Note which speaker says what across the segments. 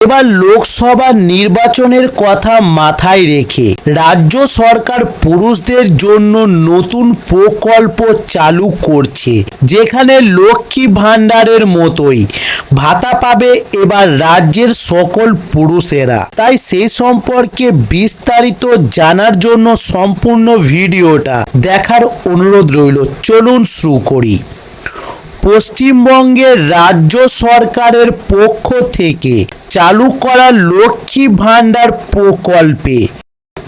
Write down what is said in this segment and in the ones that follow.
Speaker 1: এবার লোকসভা নির্বাচনের কথা মাথায় রেখে রাজ্য সরকার পুরুষদের জন্য নতুন প্রকল্প চালু করছে, যেখানে লক্ষ্মী ভাণ্ডারের মতোই ভাতা পাবে এবার রাজ্যের সকল পুরুষেরা। তাই সেই সম্পর্কে বিস্তারিত জানার জন্য সম্পূর্ণ ভিডিওটা দেখার অনুরোধ রইল। চলুন শুরু করি। পশ্চিমবঙ্গের রাজ্য সরকারের পক্ষ থেকে চালু করা লক্ষ্মী ভাণ্ডার প্রকল্পে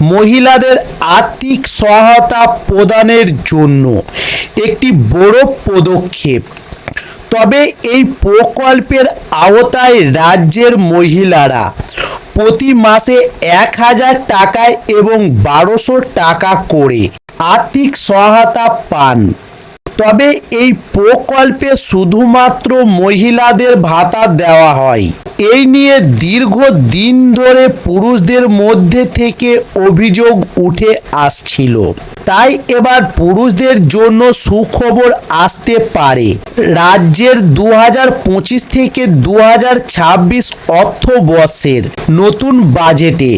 Speaker 1: মহিলাদের আর্থিক সহায়তা প্রদানের জন্য একটি বড় পদক্ষেপ। তবে এই প্রকল্পের আওতায় রাজ্যের মহিলারা প্রতি মাসে এক হাজার টাকায় এবং বারোশো টাকা করে আর্থিক সহায়তা পান। তবে এই প্রকল্পে শুধুমাত্র মহিলাদের ভাতা দেওয়া হয়। এই নিয়ে দীর্ঘ দিন ধরে পুরুষদের মধ্যে থেকে অভিযোগ উঠে আসছিল। তাই এবার পুরুষদের জন্য সুখবর আসতে পারে। রাজ্যের দু হাজার পঁচিশ থেকে দু হাজার ছাব্বিশ অর্থবর্ষের নতুন বাজেটে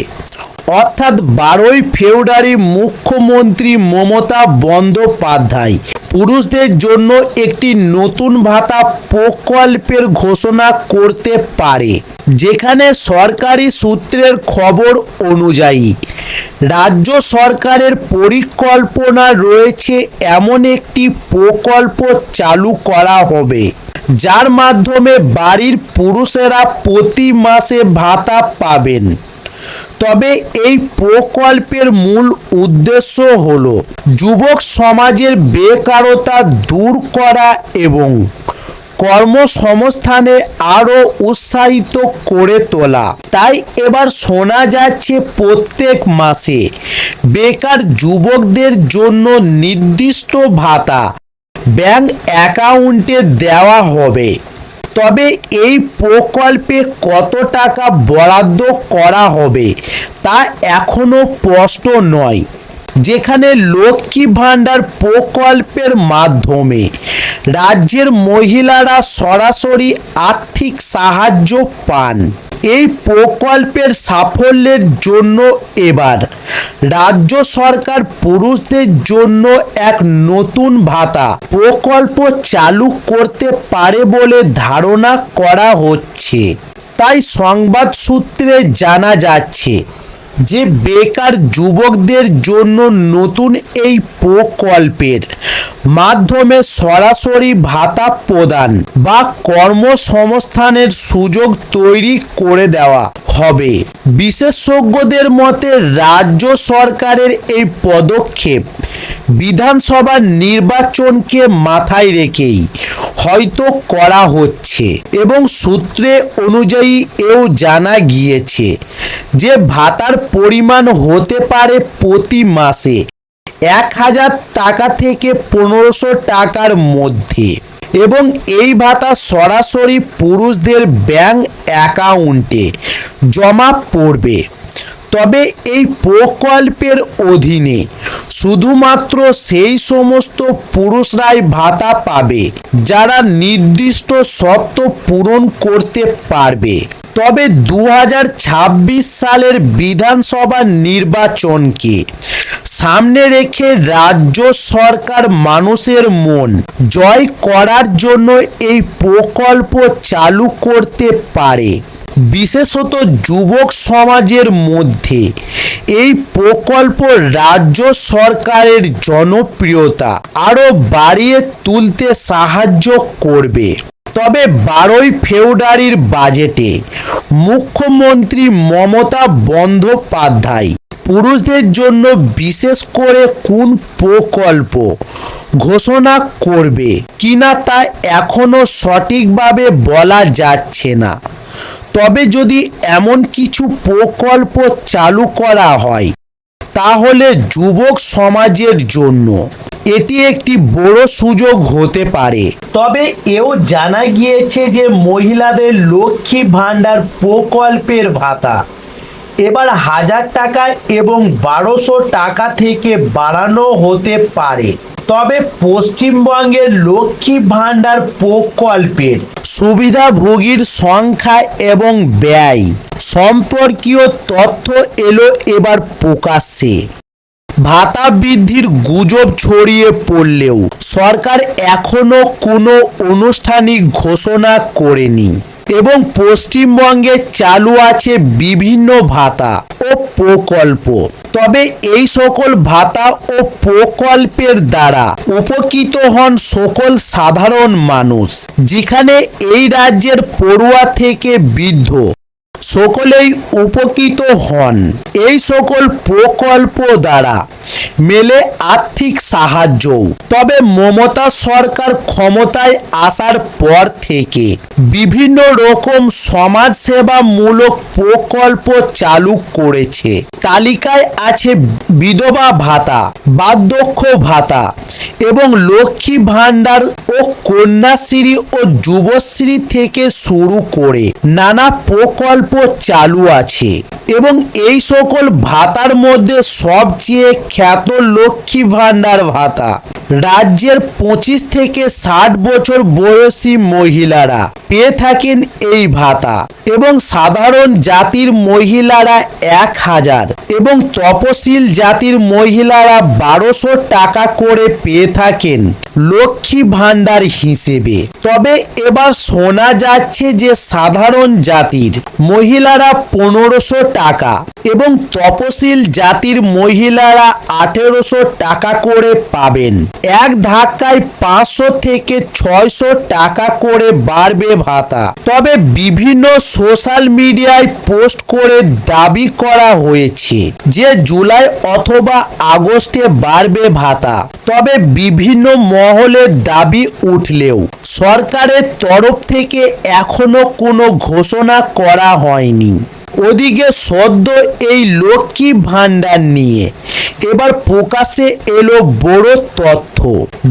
Speaker 1: অর্থাৎ বারোই ফেব্রুয়ারি মুখ্যমন্ত্রী মমতা বন্দ্যোপাধ্যায়। পুরুষদের জন্য একটি নতুন ভাতা প্রকল্পের ঘোষণা করতে পারে, যেখানে সরকারি সূত্রের খবর অনুযায়ী রাজ্য সরকারের পরিকল্পনা রয়েছে এমন একটি প্রকল্প চালু করা হবে, যার মাধ্যমে বাড়ির পুরুষেরা প্রতি মাসে ভাতা পাবেন। তবে এই প্রকল্পের মূল উদ্দেশ্য হল যুবক সমাজের বেকারতা দূর করা এবং কর্মসংস্থানে আরও উৎসাহিত করে তোলা। তাই এবার শোনা যাচ্ছে প্রত্যেক মাসে বেকার যুবকদের জন্য নির্দিষ্ট ভাতা। ব্যাংক অ্যাকাউন্টে দেওয়া হবে। তবে এই প্রকল্পে কত টাকা বরাদ্দ করা হবে তা এখনও স্পষ্ট নয়। যেখানে লক্ষ্মী ভাণ্ডার প্রকল্পের মাধ্যমে রাজ্যের মহিলারা সরাসরি আর্থিক সাহায্য পান। এই প্রকল্পের সাফল্যের জন্য এবার রাজ্য সরকার পুরুষদের জন্য এক নতুন ভাতা প্রকল্প চালু করতে পারে বলে ধারণা করা হচ্ছে। তাই সংবাদ সূত্রে জানা যাচ্ছে যে বেকার যুবকদের জন্য নতুন এই প্রকল্পের মাধ্যমে সরাসরি ভাতা প্রদান বা কর্মসংস্থানের সুযোগ তৈরি করে দেওয়া হবে। বিশেষজ্ঞদের মতে রাজ্য সরকারের এই পদক্ষেপ বিধানসভা নির্বাচনকে মাথায় রেখেই হয়তো করা হচ্ছে এবং সূত্রে অনুযায়ী এও জানা গিয়েছে যে ভাতার পরিমাণ হতে পারে প্রতি মাসে এক হাজার টাকা থেকে পনেরোশো টাকার মধ্যে এবং এই ভাতা সরাসরি পুরুষদের ব্যাংক অ্যাকাউন্টে জমা পড়বে। তবে এই প্রকল্পের অধীনে শুধুমাত্র সেই সমস্ত পুরুষরাই ভাতা পাবে, যারা নির্দিষ্ট শর্ত পূরণ করতে পারবে। তবে দু হাজার ছাব্বিশ সালের বিধানসভা নির্বাচনকে সামনে রেখে রাজ্য সরকার মানুষের মন জয় করার জন্য এই প্রকল্প চালু করতে পারে। বিশেষত যুবক সমাজের মধ্যে এই প্রকল্প রাজ্য সরকারের জনপ্রিয়তা আরও বাড়িয়ে তুলতে সাহায্য করবে। তবে বারোই ফেব্রুয়ারির বাজেটে মুখ্যমন্ত্রী মমতা বন্দ্যোপাধ্যায় পুরুষদের জন্য বিশেষ করে কোন প্রকল্প ঘোষণা করবে কিনা তা এখনও সঠিকভাবে বলা যাচ্ছে না। তবে যদি এমন কিছু প্রকল্প চালু করা হয়, তাহলে যুবক সমাজের জন্য এটি একটি বড় সুযোগ হতে পারে। তবে এও জানা গিয়েছে যে মহিলাদের লক্ষ্মী ভাণ্ডার প্রকল্পের ভাতা এবার হাজার টাকা এবং বারোশো টাকা থেকে বাড়ানো হতে পারে। তবে পশ্চিমবঙ্গের লক্ষ্মী ভাণ্ডার প্রকল্পের সুবিধাভোগীর সংখ্যা এবং ব্যয় সম্পর্কীয় তথ্য এলো এবার প্রকাশ্যে। ভাতা বৃদ্ধির গুজব ছড়িয়ে পড়লেও সরকার এখনও কোনো আনুষ্ঠানিক ঘোষণা করেনি। এবং পশ্চিমবঙ্গে চালু আছে বিভিন্ন ভাতা ও প্রকল্প। তবে এই সকল ভাতা ও প্রকল্পের দ্বারা উপকৃত হন সকল সাধারণ মানুষ, যেখানে এই রাজ্যের পড়ুয়া থেকে বৃদ্ধ সকলেই উপকৃত হন। এই সকল প্রকল্প দ্বারা মেলে আর্থিক সাহায্য তবে মমতা সরকার ক্ষমতায় আসার পর থেকে বিভিন্ন রকম সমাজসেবামূলক প্রকল্প চালু করেছে। তালিকায় আছে বিধবা ভাতা, বার্ধক্য ভাতা এবং লক্ষ্মী ভাণ্ডার ও কন্যাশ্রী ও যুবশ্রী থেকে শুরু করে নানা প্রকল্প চালু আছে এবং এই সকল ভাতার মধ্যে সবচেয়ে খ্যাত লক্ষ্মী ভাণ্ডার ভাতা। রাজ্যের পঁচিশ থেকে ষাট বছর বয়সী মহিলারা পেয়ে থাকেন এই ভাতা এবং সাধারণ জাতির মহিলারা এক হাজার এবং তপশিল জাতির মহিলারা বারোশো টাকা করে পেয়ে থাকেন লক্ষ্মী ভাণ্ডার হিসেবে। তবে এবার শোনা যাচ্ছে যে সাধারণ জাতির মহিলারা পনেরোশো টাকা এবং তপশিল জাতির মহিলারা আঠেরোশো টাকা করে পাবেন। এক ধাক্কায় পাঁচশো থেকে ছয়শো টাকা করে বাড়বে ভাতা। তবে বিভিন্ন সোশ্যাল মিডিয়ায় পোস্ট করে দাবি করা হয়েছে যে জুলাই অথবা আগস্টে বাড়বে ভাতা। তবে বিভিন্ন মহলে দাবি উঠলেও সরকারের তরফ থেকে এখনও কোনো ঘোষণা করা হয়নি। ওদিকে সদ্য এই লক্ষ্মী ভাণ্ডার নিয়ে। এবার প্রকাশে এলো বড় তথ্য,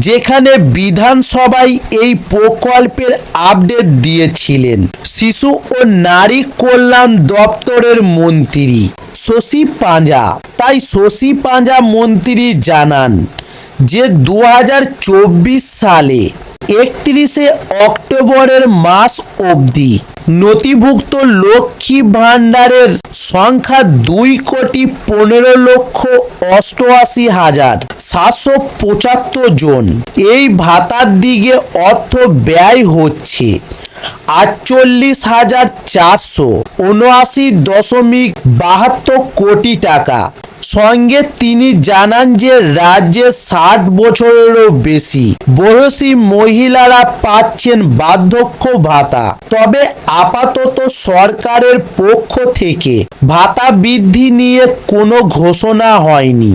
Speaker 1: যেখানে বিধানসভায় এই প্রকল্পের আপডেট দিয়েছিলেন শিশু ও নারী কল্যাণ দপ্তরের মন্ত্রী শশী পাঁজা। তাই শশী পাঁজা মন্ত্রী জানান যে দু হাজার চব্বিশ সালে একত্রিশে অক্টোবরের মাস অবধি নথিভুক্ত লক্ষ্মী ভাণ্ডারের সংখ্যা দুই কোটি পনেরো লক্ষ অষ্টআশি হাজার সাতশো পঁচাত্তর জন। এই ভাতার দিকে অর্থ ব্যয় হচ্ছে আটচল্লিশ হাজার চারশো উনআশি দশমিক বাহাত্তর কোটি টাকা। সঙ্গে তিনি জানান যে রাজ্যে ষাট বছরেরও বেশি বয়সী মহিলারা পাচ্ছেন বার্ধক্য ভাতা। তবে আপাতত সরকারের পক্ষ থেকে ভাতা বৃদ্ধি নিয়ে কোনো ঘোষণা হয়নি।